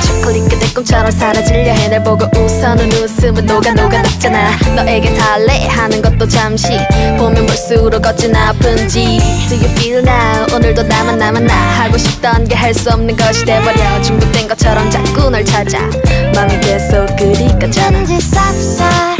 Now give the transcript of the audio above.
초콜릿 끝에 꿈처럼 사라질려 해 날 보고 웃어는 웃음은 녹아 녹아 녹잖아. 너에게 달래 하는 것도 잠시. 보면 볼수록 어찌나 아픈지. Do you feel now? 오늘도 나만 나만 나. 하고 싶던 게 할 수 없는 것이 돼버려. 중독된 것처럼 자꾸 널 찾아. 마음이 계속 그리 거잖아. 왠지 쌉싸